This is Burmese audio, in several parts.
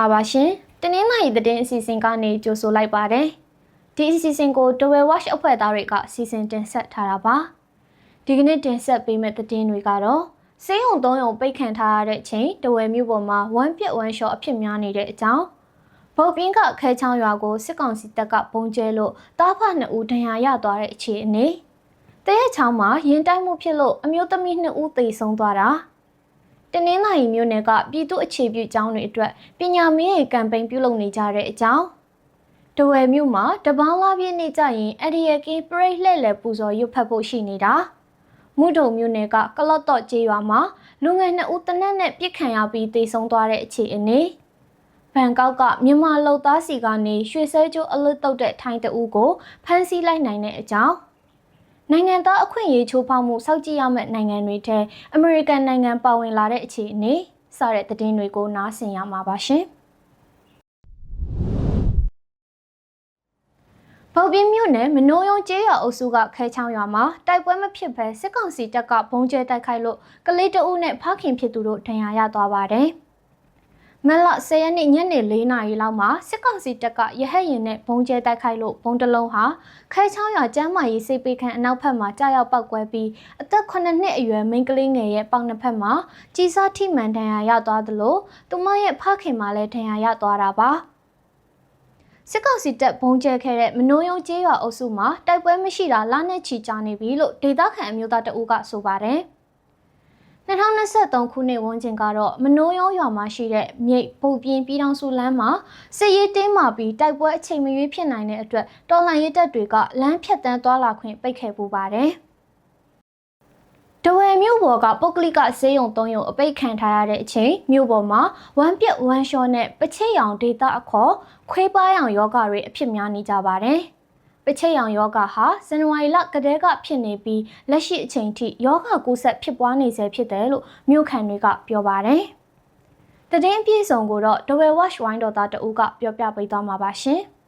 မင်္ဂလာပါရှင်။တင်းနှင်းမရီသတင်းအစီအစဉ်ကနေကြိုဆိုလိုက်ပါတယ်။ဒီအစီအစဉ်ကို Dwell Watch အဖွဲ့သားတွေကစီစဉ်တင်ဆက်ထားတာပါ။ဒီကနေ့တင်ဆက်ပေးမယ့်သတင်းတွေကတော့စေးုံသုံးရုံပိတ်ခံထားရတဲ့အချိန်တဝယ်မြို့ပေါ်မှာဝမ်းပြက်ဝမ်းလျှော်အဖြစ်များနေတဲ့အကြောင်းဗုတ်ပြင်းကခဲချောင်းရွာကိုစစ်ကောင်စီတပ်ကပုံကျဲလို့တားဖနှစ်ဦးဒဏ်ရာရသွားတဲ့အခြေအနေတရဲချောင်းမှာရင်တိုက်မှုဖြစ်လို့အမျိုးသမီးနှစ်ဦးသေဆုံးသွားတာ တနင်္လာရီမြို့နယ်ကပြည်သူ့အခြေပြုကျောင်းတွေအတွက်ပညာမင်းရေကမ်ပိန်းပြုလုပ်နေကြတဲ့အကြောင်းတဝယ်မြို့မှာတပေါင်းလာပြည့်နေကြရင်အဒီယကင်းပရိတ်လှဲ့လေပူဇော်ရွတ်ဖတ်ဖို့ရှိနေတာမုဒုံမြို့နယ်ကကလော့တော့ကျေးရွာမှာလူငယ်နှစ်ဦးတနက်နဲ့ပြစ်ခံရပြီးသေဆုံးသွားတဲ့အခြေအနေဘန်ကောက်ကမြန်မာလုံသားစီကနေရွှေစဲကျိုးအလွတ်တုတ်တဲ့ထိုင်းတအူးကိုဖမ်းဆီးလိုက်နိုင်တဲ့အကြောင်း နိုင်ငံသားအခွင့်အရေးချိုးဖောက်မှုစောင့်ကြည့်ရမယ့်နိုင်ငံတွေထဲအမေရိကန်နိုင်ငံပါဝင်လာတဲ့အခြေအနေစတဲ့သတင်းတွေကိုနားဆင်ရမှာပါရှင်။ဗုတ်ပြင်းမြို့နယ်မနိုးယုံကျေးရွာအုပ်စုကခဲချောင်းရွာမှာတိုက်ပွဲမဖြစ်ဘဲစစ်ကောင်စီတပ်ကဘုံကျဲတိုက်ခိုက်လို့ကလေးတအုပ်နဲ့ဖခင်ဖြစ်သူတို့ဒဏ်ရာရသွားပါတယ်။ မလ10ရက်နေ့ညနေ4နာရီလောက်မှာစစ်ကောင်စီတပ်ကရဟတ်ရင်နဲ့ဘုံကျဲတိုက်ခိုက်လို့ဘုံတလုံးဟာခဲချောင်းရွာကျမ်းမာရေးစိတ်ပေးခန့်အနောက်ဘက်မှာကြာရောက်ပောက်ကွဲပြီးအသက်9နှစ်အရွယ်မိန်းကလေးငယ်ရဲ့ပေါင်နှစ်ဖက်မှာကြီးစားထိမှန်ဒဏ်ရာရသွားသလိုသူမရဲ့ဖခင်မှာလည်းဒဏ်ရာရသွားတာပါစစ်ကောင်စီတပ်ဘုံကျဲခဲ့တဲ့မနိုးယုံကျေးရွာအုပ်စုမှာတိုက်ပွဲမရှိတာလနဲ့ချီကြာနေပြီလို့ဒေသခံအမျိုးသားတအုပ်ကဆိုပါတယ်။ 2023ခုနှစ်ဝန်းကျင်ကတော့မနိုးရောရွာမှာရှိတဲ့မြိတ်ဗုတ်ပြင်းပြည်တော်စုလမ်းမှာစစ်ရေးတင်းမာပြီးတိုက်ပွဲအချိန်မရွေးဖြစ်နိုင်တဲ့အတွက်တော်လှန်ရေးတပ်တွေကလမ်းဖြတ်တန်းသွားလာခွင့်ပိတ်ခဲ့ပူပါတယ်။တဝယ်မြို့ပေါ်ကပုတ်ကလိကဈေးရုံ၃ရုံအပိတ်ခံထားရတဲ့အချိန်မြို့ပေါ်မှာဝမ်းပြက်ဝမ်းလျှောနဲ့ပချစ်ရောင်ဒေတာအခေါ်ခွေးပါရောင်ယောဂတွေအဖြစ်များနေကြပါတယ်။ပ ချိတ်ရောင်ယောဂဟာဇန်နဝါရီလကတည်းကဖြစ်နေပြီးလက်ရှိအချိန်ထိယောဂကူးစက်ဖြစ်ပွားနေဆဲဖြစ်တယ်လို့မြို့ခံတွေကပြောပါတယ်။တည်င်းပြည့်စုံကိုတော့ Dwell Watch Wine တော်သားတဦးကပြောပြပေးသွားမှာပါရှင်။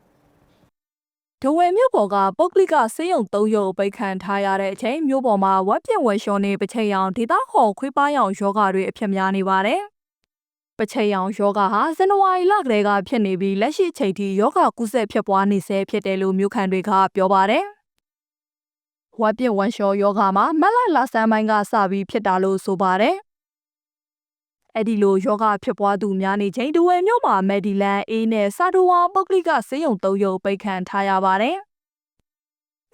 ဒဝယ်မြို့ပေါ်ကပုတ်ကလိကဆေးရုံ၃ရုံပိတ်ခံထားရတဲ့အချိန်မြို့ပေါ်မှာဝက်ပြင့်ဝက်လျှော်နေပချိတ်ရောင်ဒေသခေါ်ခွေးပါရောင်ယောဂတွေအဖြစ်များနေပါတယ် ပချေရောင်ယောဂဟာဇန်နဝါရီလကတည်းကဖြစ်နေပြီးလက်ရှိချိန်ထိယောဂကုသဖြစ်ပွားနေဆဲဖြစ်တယ်လို့မြို့ခံတွေကပြောပါတယ်။ဝက်ပြင့်ဝမ်ရှောယောဂမှာမက်လိုက်လာဆန်ပိုင်းကစပြီးဖြစ်တာလို့ဆိုပါတယ်။အဲ့ဒီလိုယောဂဖြစ်ပွားသူများနေချိန်ဒဝယ်မြို့မှာမယ်ဒီလန်အေးနဲ့စာတိုဝါပုတ်ကလိကဆေးရုံ၃ရုံပိတ်ခံထားရပါတယ်။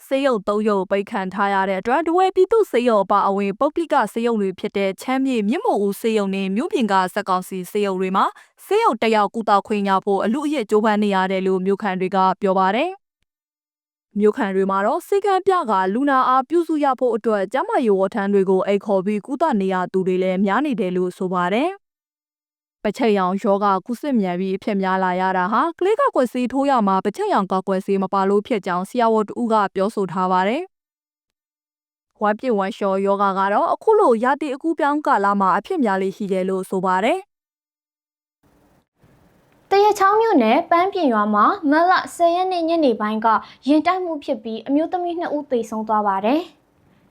စေယုံ၃ရုံပိတ်ခံထားရတဲ့အတွက်ဒဝဲပြည်သူစေယုံအပါအဝင်ပုတ်ပိကစေယုံတွေဖြစ်တဲ့ချမ်းမြေမြင့်မို့ဦးစေယုံနဲ့မြို့ပြင်ကစက်ကောင်စီစေယုံတွေမှာစေယုံတယောက်ကုသခွင့်ရဖို့အလူအယက်ကြိုးပမ်းနေရတယ်လို့မြို့ခံတွေကပြောပါတယ်မြို့ခံတွေမှာတော့စေကံပြကလူနာအားပြုစုရဖို့အတွက်ကျမရေဝထမ်းတွေကိုအိတ်ခေါ်ပြီးကုသနေရသူတွေလည်းများနေတယ်လို့ဆိုပါတယ်။ ပချက်ရောင်ယောဂကုစစ်မြန်ပြီးအဖြစ်များလာရတာဟာကလေးကကွယ်ဆေးထိုးရမှာပချက်ရောင်ကောက်ကွယ်ဆေးမပါလို့ဖြစ်ကြောင်းဆရာဝန်တူကပြောဆိုထားပါတယ်။ဝမ်ပြစ်ဝမ်ရှော်ယောဂကတော့အခုလိုရာသီအကူပြောင်းကာလမှာအဖြစ်များလေးရှိတယ်လို့ဆိုပါတယ်။တရချောင်းမြို့နယ်ပန်းပြင်ရွာမှာမလ10ရက်နေ့ညနေပိုင်းကရင်တိုက်မှုဖြစ်ပြီးအမျိုးသမီး2ဦးသေဆုံးသွားပါတယ်။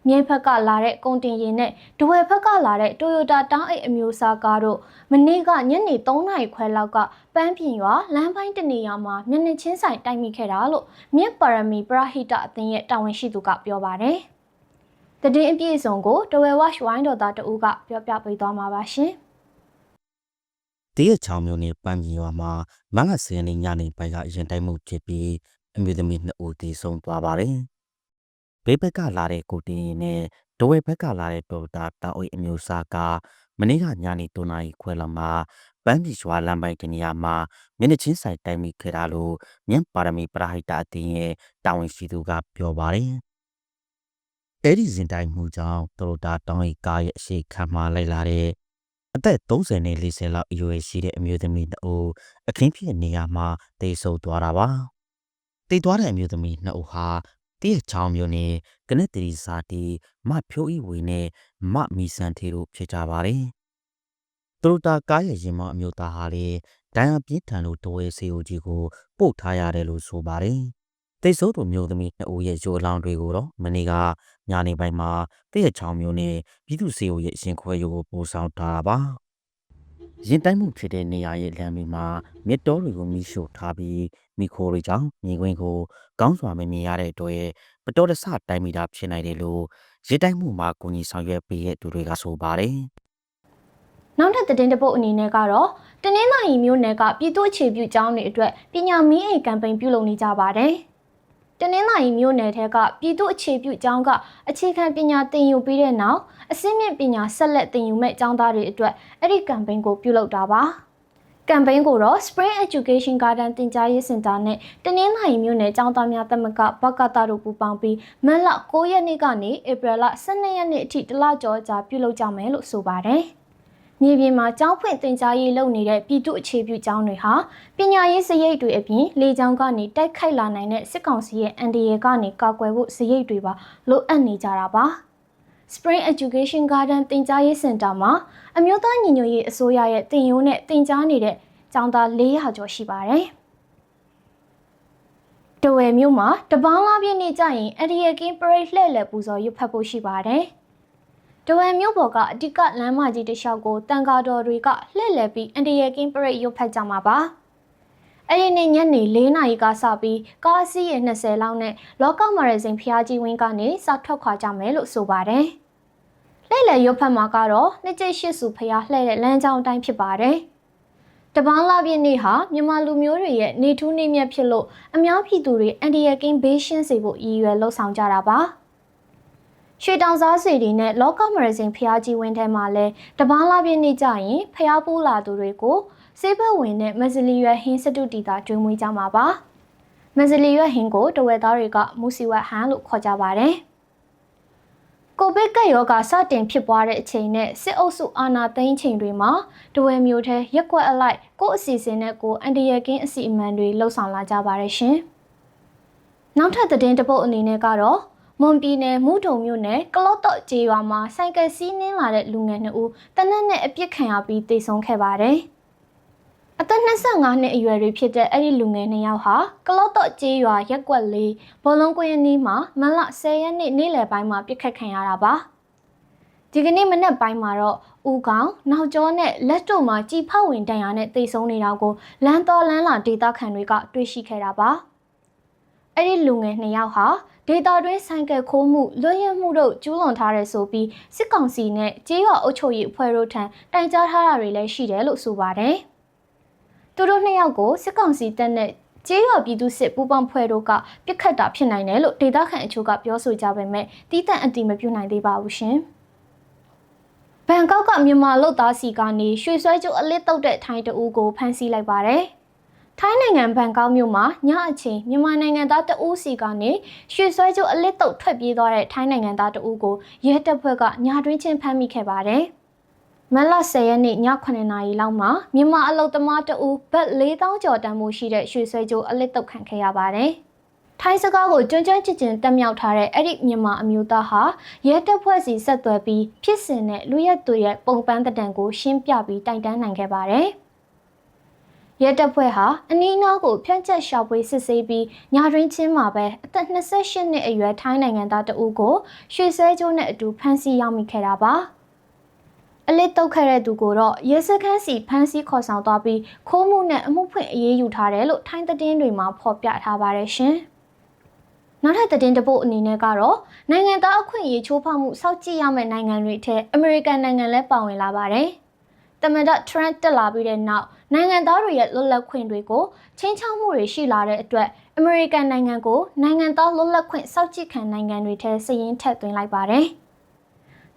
မြိတ်ဘက်ကလာတဲ့ကုန်တင်ယာဉ်နဲ့ဒဝယ်ဘက်ကလာတဲ့ Toyota တောင်းအိတ်အမျိုးအစားကားတို့မနေ့ကညနေ3နာရီခွဲလောက်ကပန်းပြင်ရွာလမ်းပိုင်းတနေရာမှာမျက်နှာချင်းဆိုင်တိုက်မိခဲ့တာလို့မြစ်ပါရမီပရဟိတအသင်းရဲ့တာဝန်ရှိသူကပြောပါတယ်။တည်င်းအပြည့်အစုံကိုဒဝယ်ဝက်ဝိုင်းတော်သားတဦးကပြောပြပေးသွားမှာပါရှင်။တရချောင်းမျိုးနဲ့ပန်းပြင်ရွာမှာမငါစင်းနေညနေပိုင်းကရင်တိုက်မှုဖြစ်ပြီးအမျိုးသမီး2ဦးသေဆုံးသွားပါတယ်။ ဘေးဘက်ကလာတဲ့ကိုတင်ရင်နဲ့ဒဝဲဘက်ကလာတဲ့ဒေါက်တာတောင်အိတ်အမျိုးစားကမနေ့ကညနေ3နာရီခွဲလောက်မှာပန်းပြည်ရွာလမ်းပိုင်းတနေရာမှာမျက်နှာချင်းဆိုင်တိုက်မိခဲ့တာလို့မြန့်ပါရမီပရဟိတအသင်းရဲ့တာဝန်ရှိသူကပြောပါတယ်။အဲ့ဒီစင်တိုင်းမှုကြောင့်ဒေါက်တာတောင်အိတ်ကားရဲ့အရှိခံမှာလိုက်လာတဲ့အသက်30နဲ့40လောက်အရွယ်ရှိတဲ့အမျိုးသမီးတအုပ်အခင်းဖြစ်နေရာမှာတေဆုံသွားတာပါ။တေသွားတဲ့အမျိုးသမီးနှစ်ဦးဟာ တည့်ချောင်းမျိုးနဲ့ကနက်တီစာတီမဖြိုးဤဝေနဲ့မမီဆန်ထေတို့ဖြစ်ကြပါတယ်။သူတို့တာကားရဲ့ရင်မောင်အမျိုးသားဟာလေဒိုင်ယာပြင်းထန်လို့တဝဲစီအိုကြီးကိုပို့ထားရတယ်လို့ဆိုပါတယ်။တိတ်ဆိုးတို့မျိုးသမီးနှစ်ဦးရဲ့ရိုးအလောင်းတွေကိုတော့မနေ့ကညနေပိုင်းမှာတည့်ချောင်းမျိုးနဲ့ပြည်သူစီအိုရဲ့အရှင်ခွဲရုပ်ကိုပို့ဆောင်ထားတာပါ။ ရင်တိုင်းမှုဖြစ်တဲ့နေရာရဲ့လမ်းတွေမှာမြစ်တောတွေကိုမိရှို့ထားပြီးမိခိုးတွေကြောင့်မြေခွင်းကိုကောင်းစွာမမြင်ရတဲ့အတွက်ပတော်တဆတိုင်းမိတာဖြစ်နိုင်တယ်လို့ရင်တိုင်းမှုမှာကိုကြီးဆောင်ရွက်ပေးတဲ့သူတွေကဆိုပါတယ်နောက်ထပ်သတင်းတစ်ပုဒ်အနေနဲ့ကတော့တနင်္သာရီမြို့နယ်ကပြည်သူ့အခြေပြုကျောင်းတွေအတွက်ပညာမီးအိမ်ကမ်ပိန်းပြုလုပ်နေကြပါတယ်။ တနင်္သာရီမြို့နယ်ထဲကပြည်သူ့အခြေပြုကျောင်းကအခြေခံပညာသင်ယူပြီးတဲ့နောက်အစင်းမြင့်ပညာဆက်လက်သင်ယူမဲ့ကျောင်းသားတွေအတွက်အဲ့ဒီကမ်ပိန်းကိုပြုလုပ်တာပါ။ကမ်ပိန်းကိုတော့ Spring Education Garden တင်ကြားရေးစင်တာနဲ့တနင်္သာရီမြို့နယ်ကျောင်းသားများသမဂ္ဂဘကတာတို့ပူးပေါင်းပြီးမတ်လ9ရက်နေ့ကနေဧပြီလ12ရက်နေ့အထိတလကျော်ကြာပြုလုပ်ကြမယ်လို့ဆိုပါတယ်။ မြေပြင်မှာကျောင်းဖွင့်သင်ကြားရေးလုပ်နေတဲ့ပြည်သူအခြေပြုကျောင်းတွေဟာပညာရေးစရိတ်တွေအပြင်လေကျောင်းကနေတိုက်ခိုက်လာနိုင်တဲ့စစ်ကောင်စီရဲ့အန်ဒီရဲကနေကာကွယ်ဖို့စရိတ်တွေပါလိုအပ်နေကြတာပါ Spring Education Garden သင်ကြားရေးစင်တာမှာအမျိုးသားညီညွတ်ရေးအစိုးရရဲ့သင်ရိုးနဲ့သင်ကြားနေတဲ့ကျောင်းသား400ကျော်ရှိပါတယ်တဝယ်မြို့မှာတပေါင်းလားပြည့်နေ့ကျရင်အဒီယကင်းပရိတ်လှည့်လည်ပူဇော်ရွတ်ဖတ်ဖို့ရှိပါတယ်။ တဝယ်မြို့ပေါ်ကအတိကလမ်းမကြီးတစ်လျှောက်ကိုတန်ကားတော်တွေကလှည့်လည်ပြီးအန်တရယ်ကင်းပရိတ်ရုပ်ဖတ်ကြမှာပါ။အဲ့ဒီနေ့ညနေ၄နာရီကစပြီးကားအစီးရေ20လောက်နဲ့လောကမာရစိန်ဖျားကြီးဝင်းကနေစထွက်ခွာကြမယ်လို့ဆိုပါတယ်။လှည့်လည်ရုပ်ဖတ်မှာကတော့နှစ်ကျိတ်ရှိစုဖျားလှည့်တဲ့လမ်းကြောင်းအတိုင်းဖြစ်ပါတယ်။တပန်းလာပြည့်နေ့ဟာမြန်မာလူမျိုးတွေရဲ့နေထူးနေမြတ်ဖြစ်လို့အများပြည်သူတွေအန်တရယ်ကင်းဘေးရှင်းစေဖို့ရည်ရွယ်လှုပ်ဆောင်ကြတာပါ။ ရွှေတောင်စားစီတွေနဲ့လောကမရစင်ဖျားကြီးဝင်းထဲမှာလဲတပားလာပြည့်နေ့ကျရင်ဖျားပူးလာသူတွေကိုစေဘက်ဝင်နဲ့မဇလီရွက်ဟင်းစတုတီတာကျွေးမွေးကြမှာပါမဇလီရွက်ဟင်းကိုတဝက်သားတွေကမူစီဝက်ဟန်လို့ခေါ်ကြပါတယ်ကိုဗစ်ကပ်ရောဂါစတင်ဖြစ်ပွားတဲ့အချိန်နဲ့စစ်အုပ်စုအာဏာသိမ်းချိန်တွေမှာတဝယ်မျိုးထဲရက်ကွက်အလိုက်ကိုယ့်အစီအစဉ်နဲ့ကိုယ်အန်တရကင်းအစီအမံတွေလှုပ်ဆောင်လာကြပါတယ်ရှင်။နောက်ထပ်သတင်းတစ်ပုဒ်အနေနဲ့ကတော့ မွန်ပြည်နယ်မူထုံမြို့နယ်ကလော့တော့ကျေးရွာမှာဆိုင်ကယ်စီးနင်းလာတဲ့လူငယ်နှစ်ဦးတနက်နဲ့အပြစ်ခံရပြီးတိတ်ဆုံးခဲ့ပါတယ်။အသက်25နှစ်အရွယ်တွေဖြစ်တဲ့အဲ့ဒီလူငယ်နှစ်ယောက်ဟာကလော့တော့ကျေးရွာရက်ကွက်လေးဘောလုံးကွင်းနီးမှာမလ10ရက်နေ့နေ့လယ်ပိုင်းမှာပြစ်ခတ်ခံရတာပါ။ဒီကနေ့မနက်ပိုင်းမှာတော့ဦးကောင်နောက်ကျောနဲ့လက်တို့မှာကြည်ဖောက်ဝင်တန်ရာနဲ့တိတ်ဆုံးနေတာကိုလမ်းတော်လမ်းလာဒေတာခန်တွေကတွေ့ရှိခဲ့တာပါ။ အဲ့ဒီလူငယ်နှစ်ယောက်ဟာဒေတာတွင်းဆိုင်ကယ်ခိုးမှုလွတ်ရမှုတို့ကျူးလွန်ထားတဲ့ဆိုပြီးစစ်ကောင်စီနဲ့ကြေးရွာအုပ်ချုပ်ရေးအဖွဲ့တို့ထံတိုင်ကြားထားတာတွေလည်းရှိတယ်လို့ဆိုပါတယ်။သူတို့နှစ်ယောက်ကိုစစ်ကောင်စီတပ်နဲ့ကျေးရွာပြည်သူစစ်ပူးပေါင်းဖွဲ့တို့ကပြစ်ခတ်တာဖြစ်နိုင်တယ်လို့ဒေတာခန်အချို့ကပြောဆိုကြပေမဲ့တီးတန့်အတိမပြုနိုင်သေးပါဘူးရှင်။ဘန်ကောက်ကမြန်မာလုတ်သားစီကနေရွှေဆွဲကျုပ်အလစ်တုတ်တဲ့ထိုင်းတအူးကိုဖမ်းဆီးလိုက်ပါတယ်။ ထိုင်းနိုင်ငံဘန်ကောက်မြို့မှာညအချိန်မြန်မာနိုင်ငံသားတအူးစီကနေရွှေဆွဲကျုပ်အလစ်တုတ်ထွက်ပြေးသွားတဲ့ထိုင်းနိုင်ငံသားတအူးကိုရဲတပ်ဖွဲ့ကညတွင်းချင်းဖမ်းမိခဲ့ပါတယ်။မလ10ရက်နေ့ည9နာရီလောက်မှာမြန်မာအလုတ်သမားတဦးဘတ်4000ကျော်တန်မှုရှိတဲ့ရွှေဆွဲကြိုးအလစ်တုတ်ခံခဲ့ရပါတယ်။ထိုင်းစကားကိုကျွမ်းကျွမ်းကျင်ကျင်တက်မြောက်ထားတဲ့အဲ့ဒီမြန်မာအမျိုးသားဟာရဲတပ်ဖွဲ့စီဆက်သွယ်ပြီးဖြစ်စဉ်နဲ့လူရက်သူရဲ့ပုံပန်းတံတန်ကိုရှင်းပြပြီးတိုင်တန်းနိုင်ခဲ့ပါတယ်။ ရဲတပ်ဖွဲ့ဟာအနီးနားကိုဖြန့်ကျက်ရှာဖွေစစ်ဆေးပြီးညာတွင်ချင်းမှာပဲအသက်28နှစ်အရွယ်ထိုင်းနိုင်ငံသားတဦးကိုရွှေဆွဲကြိုးနဲ့အတူဖမ်းဆီးရောက်မိခဲ့တာပါ။အလစ်တုတ်ခဲ့တဲ့သူကိုတော့ရဲစခန်းစီဖမ်းဆီးခေါ်ဆောင်သွားပြီးခိုးမှုနဲ့အမှုဖွင့်အရေးယူထားတယ်လို့ထိုင်းသတင်းတွေမှာဖော်ပြထားပါတယ်ရှင်။နောက်ထပ်သတင်းတပုတ်အနေနဲ့ကတော့နိုင်ငံသားအခွင့်အရေးချိုးဖောက်မှုစောင့်ကြည့်ရမယ့်နိုင်ငံတွေထဲအမေရိကန်နိုင်ငံလည်းပါဝင်လာပါတယ်။တမန်တော်ထရန့်တက်လာပြီးတဲ့နောက် နိုင်ငံသားတွေရဲ့လွတ်လပ်ခွင့်တွေကိုချင်းချောက်မှုတွေရှိလာတဲ့အတွက်အမေရိကန်နိုင်ငံကိုနိုင်ငံသားလွတ်လပ်ခွင့်စောင့်ကြည့်ခံနိုင်ငံတွေထဲစည်ရင်းထည့်သွင်းလိုက်ပါတယ်။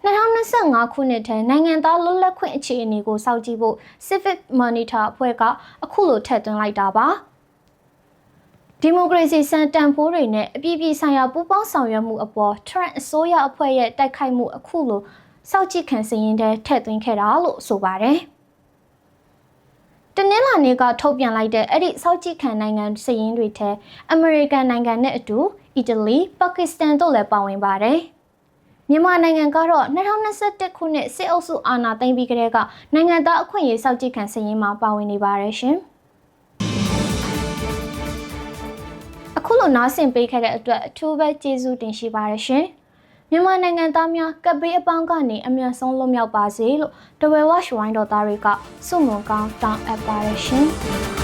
2025ခုနှစ်ထဲနိုင်ငံသားလွတ်လပ်ခွင့်အခြေအနေကိုစောင့်ကြည့်ဖို့ Civic Monitor အဖွဲ့ကအခုလိုထည့်သွင်းလိုက်တာပါဒီမိုကရေစီစံတန်ဖိုးတွေနဲ့အပြည်ပြည်ဆိုင်ရာပူးပေါင်းဆောင်ရွက်မှုအပေါ် Trump အစိုးရအဖွဲ့ရဲ့တိုက်ခိုက်မှုအခုလိုစောင့်ကြည့်ခံစရင်တဲ့ထည့်သွင်းခဲ့တာလို့ဆိုပါတယ် တနင်္လာနေ့ကထုတ်ပြန်လိုက်တဲ့အဲ့ဒီစောက်ကြည့်ခံနိုင်ငံစည်ရင်းတွေထဲအမေရိကန်နိုင်ငံနဲ့အတူအီတလီပါကစ္စတန်တို့လည်းပါဝင်ပါတယ်။မြန်မာနိုင်ငံကတော့2021ခုနှစ်စစ်အုပ်စုအာဏာသိမ်းပြီးကတည်းကနိုင်ငံသားအခွင့်အရေးစောင့်ကြည့်ခံစည်ရင်းမှာပါဝင်နေပါတယ်ရှင်။အခုလိုနားဆင်ပေးခဲ့တဲ့အတွက်အထူးပဲကျေးဇူးတင်ရှိပါတယ်ရှင်။ မြန်မာနိုင်ငံသားများကပ်ဘေးအပေါင်းကနေအမြန်ဆုံးလွတ်မြောက်ပါစေလို့တဝဲဝါရှ်ဝိုင်းတော်သားတွေကဆုမွန်ကောင်းတောင်းအပ်ပါတယ်ရှင်။